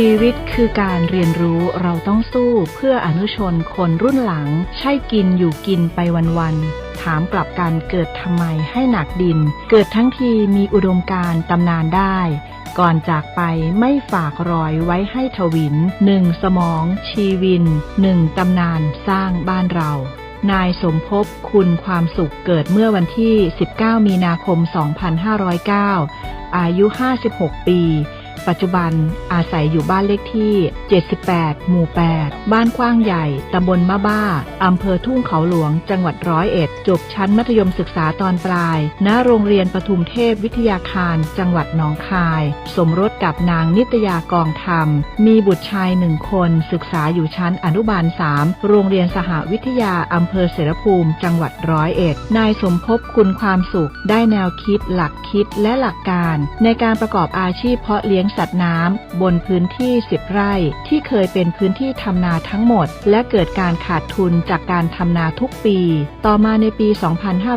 ชีวิตคือการเรียนรู้เราต้องสู้เพื่ออนุชนคนรุ่นหลัง ใช่กินอยู่กินไปวันๆถามกลับกันเกิดทำไมให้หนักดิน เกิดทั้งทีมีอุดมการตำนานได้ ก่อนจากไปไม่ฝากรอยไว้ให้ทวินหนึ่งสมองชีวินหนึ่งตำนานสร้างบ้านเรานายสมภพคุณความสุขเกิดเมื่อวันที่ 19 มีนาคม 2509 อายุ 56 ปี ปัจจุบันอาศัยอยู่บ้านเลขที่ 78 หมู่ 8 บ้านกว้างใหญ่ ตำบลมะบ้า อำเภอทุ่งเขาหลวง จังหวัดร้อยเอ็ด จบชั้นมัธยมศึกษาตอนปลายณโรงเรียนปทุมเทพวิทยาคาร จังหวัดหนองคาย สมรสกับนางนิตยากองธรรม มีบุตรชายหนึ่งคนศึกษาอยู่ชั้นอนุบาล 3 โรงเรียนสหวิทยา อำเภอเสรภูมิ จังหวัดร้อยเอ็ด นายสมภพคุณความสุข ได้แนวคิด หลักคิดและหลักการ ในการประกอบอาชีพเพาะเลี้ยงสัตว์น้ำบนพื้นที่ 10 ไร่ ที่เคยเป็นพื้นที่ทำนาทั้งหมด และเกิดการขาดทุนจากการทำนาทุกปี ต่อมาในปี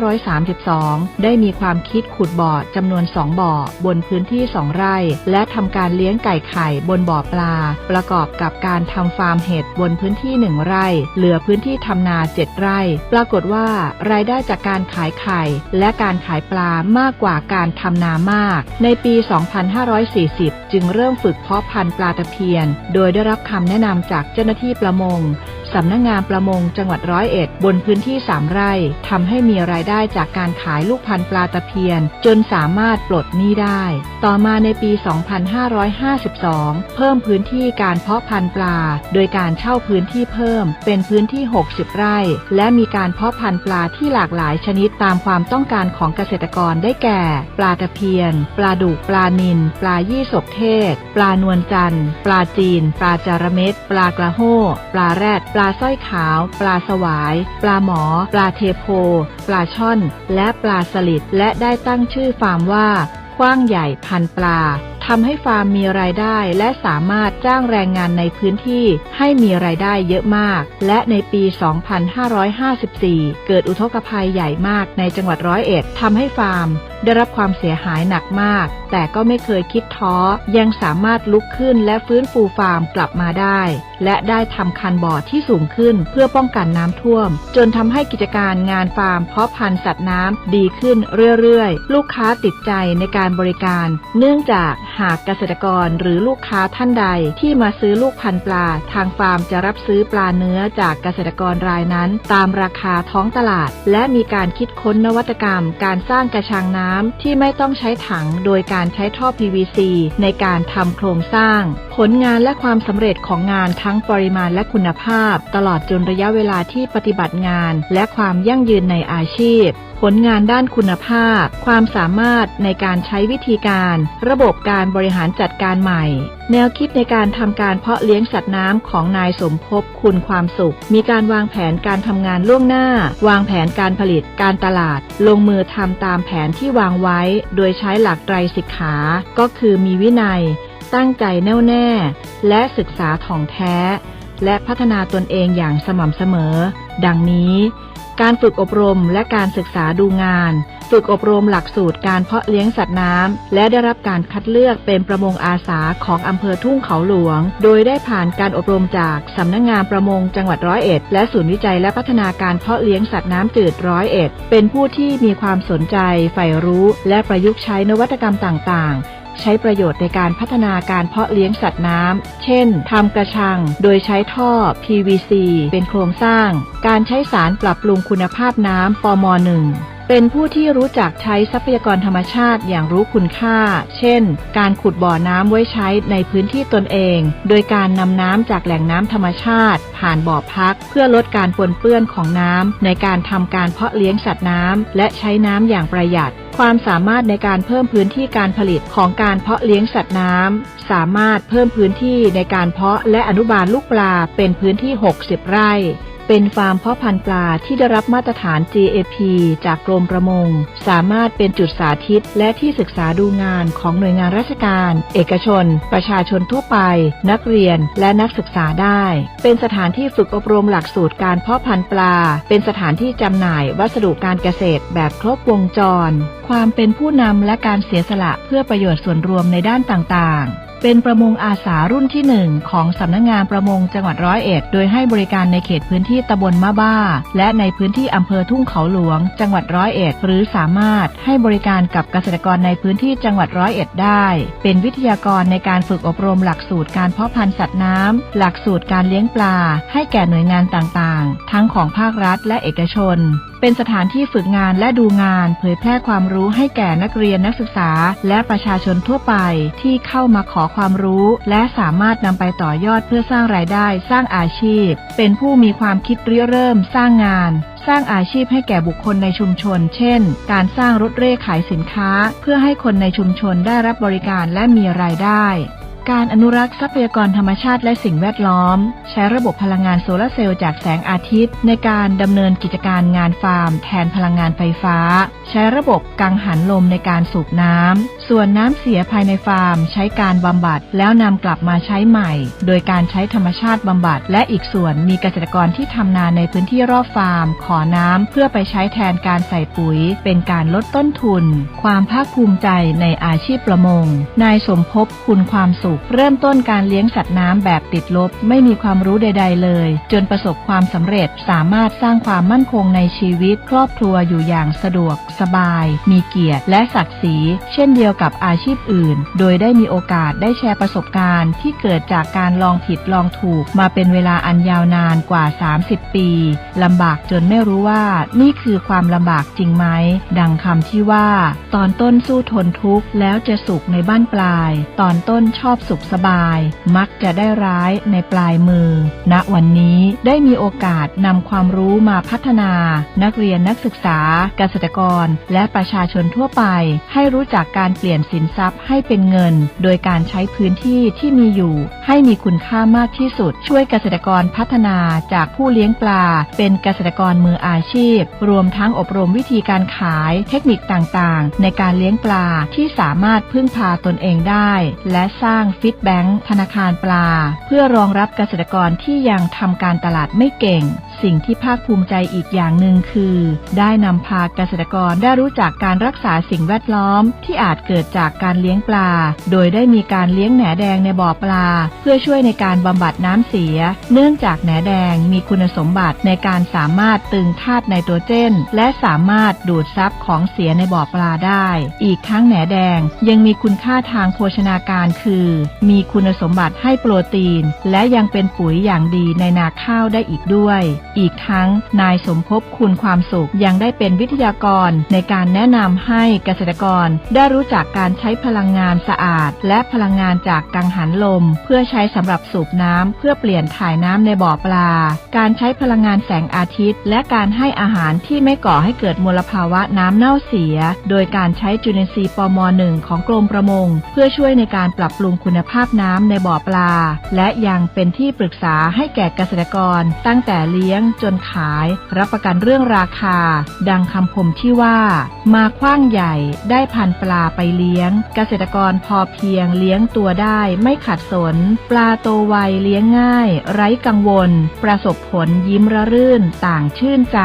2532 ได้มีความคิดขุดบ่อจำนวน 2 บ่อ บนพื้นที่ 2 ไร่ และทำการเลี้ยงไก่ไข่บนบ่อปลา ประกอบกับการทำฟาร์มเห็ดบนพื้นที่ 1 ไร่ เหลือพื้นที่ทำนา 7 ไร่ ปรากฏว่ารายได้จากการขายไข่และการขายปลามากกว่าการทำนามาก ในปี 2540จึงเริ่มฝึกเพาะพันธุ์ปลาตะเพียน โดยได้รับคำแนะนำจากเจ้าหน้าที่ประมง สำนักงงานประมงจังหวัดร้อยเอ็ด บนพื้นที่ 3 ไร่ทำให้มีรายได้จากการขายลูกพันธุ์ปลาตะเพียน จนสามารถปลดหนี้ได้ ต่อมาในปี 2552 เพิ่มพื้นที่การเพาะพันธุ์ปลา โดยการเช่าพื้นที่เพิ่มเป็นพื้นที่ 60 ไร่ และมีการเพาะพันธุ์ปลาที่หลากหลายชนิดตามความต้องการของเกษตรกรได้แก่ ปลาตะเพียน ปลาดุกปลานิลปลายี่สกเทศ ปลานวลจันทร์ ปลาจีน ปลาจาระเม็ด ปลากระโห้ ปลาแรดปลาาสร้อยขาว ปลาสวาย ปลาหมอ ปลาเทโพ ปลาช่อน และปลาสลิดและได้ตั้งชื่อฟาร์มว่ากว้างใหญ่พันปลาทำให้ฟาร์มมีรายได้และสามารถจ้างแรงงานในพื้นที่ให้มีรายได้เยอะมาก และในปี 2554 เกิดอุทกภัยใหญ่มากในจังหวัดร้อยเอ็ดทำให้ฟาร์ม ได้รับความเสียหายหนักมาก แต่ก็ไม่เคยคิดท้อ ยังสามารถลุกขึ้นและฟื้นฟูฟาร์มกลับมาได้ และได้ทำคันบ่อที่สูงขึ้นเพื่อป้องกันน้ำท่วม จนทำให้กิจการงานฟาร์มเพาะพันธุ์สัตว์น้ำดีขึ้นเรื่อยๆ ลูกค้าติดใจในการบริการ เนื่องจากหากเกษตรกรหรือลูกค้าท่านใดที่มาซื้อลูกพันธุ์ปลา ทางฟาร์มจะรับซื้อปลาเนื้อจากเกษตรกรรายนั้น ตามราคาท้องตลาด และมีการคิดค้นนวัตกรรม การสร้างกระชังน้ำที่ไม่ต้องใช้ถัง โดยการใช้ท่อ PVC ในการทำโครงสร้าง ผลงานและความสำเร็จของงานทั้ั้งปริมาณและคุณภาพ ตลอดจนระยะเวลาที่ปฏิบัติงาน และความยั่งยืนในอาชีพ ผลงานด้านคุณภาพ ความสามารถในการใช้วิธีการ ระบบการบริหารจัดการใหม่ แนวคิดในการทำการเพาะเลี้ยงสัตว์น้ำของนายสมภพคุณความสุข มีการวางแผนการทำงานล่วงหน้า วางแผนการผลิต การตลาด ลงมือทำตามแผนที่วางไว้ โดยใช้หลักไตรสิกขา ก็คือมีวินัย ตั้งใจแน่วแน่ และศึกษาถ่องแท้ และพัฒนาตนเองอย่างสม่ำเสมอ ดังนี้ การฝึกอบรมและการศึกษาดูงาน ฝึกอบรมหลักสูตรการเพาะเลี้ยงสัตว์น้ำ และได้รับการคัดเลือกเป็นประมงอาสาของอำเภอทุ่งเขาหลวง โดยได้ผ่านการอบรมจากสำนักงงานประมงจังหวัดร้อยเอ็ด และศูนย์วิจัยและพัฒนาการเพาะเลี้ยงสัตว์น้ำจืดร้อยเอ็ด เป็นผู้ที่มีความสนใจใฝ่รู้ และประยุกต์ใช้นวัตกรรมต่างๆ ใช้ประโยชน์ในการพัฒนาการเพาะเลี้ยงสัตว์น้ำ เช่น ทำกระชัง โดยใช้ท่อ PVC เป็นโครงสร้าง การใช้สารปรับปรุงคุณภาพน้ำปม 1 เป็นผู้ที่รู้จักใช้ทรัพยากรธรรมชาติอย่างรู้คุณค่า เช่น การขุดบ่อน้ำไว้ใช้ในพื้นที่ตนเอง โดยการนำน้ำจากแหล่งน้ำธรรมชาติ ผ่านบ่อพัก เพื่อลดการปนเปื้อนของน้ำในการทำการเพาะเลี้ยงสัตว์น้ำและใช้น้ำอย่างประหยัด ความสามารถในการเพิ่มพื้นที่การผลิตของการเพาะเลี้ยงสัตว์น้ำสามารถเพิ่มพื้นที่ในการเพาะและอนุบาลลูกปลาเป็นพื้นที่ 60 ไร่ เป็นฟาร์มเพาะพันธุ์ปลาที่ได้รับมาตรฐาน GAP จากกรมประมง สามารถเป็นจุดสาธิต และที่ศึกษาดูงานของหน่วยงานราชการ เอกชน ประชาชนทั่วไป นักเรียนและนักศึกษาได้ เป็นสถานที่ฝึกอบรมหลักสูตรการเพาะพันธุ์ปลา เป็นสถานที่จำหน่ายวัสดุการเกษตรแบบครบวงจร ความเป็นผู้นำและการเสียสละเพื่อประโยชน์ส่วนรวมในด้านต่างๆ เป็นประมงอาสารุ่นที่หนึ่งของสำนักงงานประมงจังหวัดร้อยเอ็ด โดยให้บริการในเขตพื้นที่ตำบลมะบ้า และในพื้นที่อำเภอทุ่งเขาหลวง จังหวัดร้อยเอ็ด หรือสามารถให้บริการกับเกษตรกรในพื้นที่จังหวัดร้อยเอ็ดได้ เป็นวิทยากรในการฝึกอบรมหลักสูตรการเพาะพันธุ์สัตว์น้ำ หลักสูตรการเลี้ยงปลา ให้แก่หน่วยงานต่างๆ ทั้งของภาครัฐและเอกชน เป็นสถานที่ฝึกงานและดูงาน เผยแพร่ความรู้ให้แก่นักเรียนนักศึกษา และประชาชนทั่วไปที่เข้ามาขอความรู้ และสามารถนำไปต่อยอดเพื่อสร้างรายได้ สร้างอาชีพ เป็นผู้มีความคิดริเริ่ม สร้างงานสร้างอาชีพให้แก่บุคคลในชุมชน เช่น การสร้างรถเร่ขายสินค้า เพื่อให้คนในชุมชนได้รับบริการและมีรายได้ การอนุรักษ์ทรัพยากรธรรมชาติและสิ่งแวดล้อม ใช้ระบบพลังงานโซลาร์เซลล์จากแสงอาทิตย์ ในการดำเนินกิจการงานฟาร์ม แทนพลังงานไฟฟ้า ใช้ระบบกังหันลมในการสูบน้ำ ส่วนน้ำเสียภายในฟาร์ม ใช้การบำบัดแล้วนำกลับมาใช้ใหม่ โดยการใช้ธรรมชาติบำบัด และอีกส่วนมีเกษตรกรที่ทำนาในพื้นที่รอบฟาร์ม ขอน้ำเพื่อไปใช้แทนการใส่ปุ๋ย เป็นการลดต้นทุน ความภาคภูมิใจในอาชีพประมง นายสมภพคุณความสุขเริ่มต้นการเลี้ยงสัตว์น้ำแบบติดลบ ไม่มีความรู้ใด ๆ เลย จนประสบความสำเร็จสามารถสร้างความมั่นคงในชีวิต ครอบครัวอยู่อย่างสะดวก สบาย มีเกียรติ และศักดิ์ศรี เช่นเดียวกับอาชีพอื่น โดยได้มีโอกาสได้แชร์ประสบการณ์ที่เกิดจากการลองผิดลองถูก มาเป็นเวลาอันยาวนานกว่า 30 ปีลำบากจนไม่รู้ว่า นี่คือความลำบากจริงไหมดังคำที่ว่า ตอนต้นสู้ทนทุกข์แล้วจะสุขในบ้านปลาย ตอนต้นชอบสุขสบาย มักจะได้ร้ายในปลายมือ ณวันนี้ได้มีโอกาสนำความรู้มาพัฒนา นักเรียนนักศึกษา เกษตรกร และประชาชนทั่วไป ให้รู้จักการเปลี่ยนสินทรัพย์ให้เป็นเงิน โดยการใช้พื้นที่ที่มีอยู่ ให้มีคุณค่ามากที่สุด ช่วยเกษตรกรพัฒนาจากผู้เลี้ยงปลา เป็นเกษตรกรมืออาชีพ รวมทั้งอบรมวิธีการขาย เทคนิคต่างๆ ในการเลี้ยงปลาที่สามารถพึ่งพาตนเองได้ และสร้างฟิตแบงค์ธนาคารปลา เพื่อรองรับเกษตรกรที่ยังทำการตลาดไม่เก่ง สิ่งที่ภาคภูมิใจอีกอย่างหนึ่งคือ ได้นำพาเกษตรกรได้รู้จักการรักษาสิ่งแวดล้อม ที่อาจเกิดจากการเลี้ยงปลา โดยได้มีการเลี้ยงแหนแดงในบ่อปลา เพื่อช่วยในการบำบัดน้ำเสีย เนื่องจากแหนแดงมีคุณสมบัติในการสามารถตึงธาตุไนโตรเจน และสามารถดูดซับของเสียในบ่อปลาได้ อีกทั้งแหนแดงยังมีคุณค่าทางโภชนาการคือ มีคุณสมบัติให้โปรตีน และยังเป็นปุ๋ยอย่างดีในนาข้าวได้อีกด้วยอีกทั้งนายสมภพคุณความสุขยังได้เป็นวิทยากรในการแนะนำให้เกษตรกรได้รู้จักการใช้พลังงานสะอาด และพลังงานจากกังหันลม เพื่อใช้สำหรับสูบน้ำเพื่อเปลี่ยนถ่ายน้ำในบ่อปลา การใช้พลังงานแสงอาทิตย์ และการให้อาหารที่ไม่ก่อให้เกิดมลภาวะน้ำเน่าเสีย โดยการใช้จุลินทรีย์ปมหนึ่งของกรมประมง เพื่อช่วยในการปรับปรุงคุณภาพน้ำในบ่อปลา และยังเป็นที่ปรึกษาให้แก่เกษตรกร ตั้งแต่เลี้ยงจนขาย รับประกันเรื่องราคา ดังคำคมที่ว่า มาคว้างใหญ่ได้พันปลาไปเลี้ยง เกษตรกรพอเพียงเลี้ยงตัวได้ไม่ขัดสน ปลาโตไวเลี้ยงง่าย ไร้กังวล ประสบผลยิ้มระรื่นต่างชื่นใจ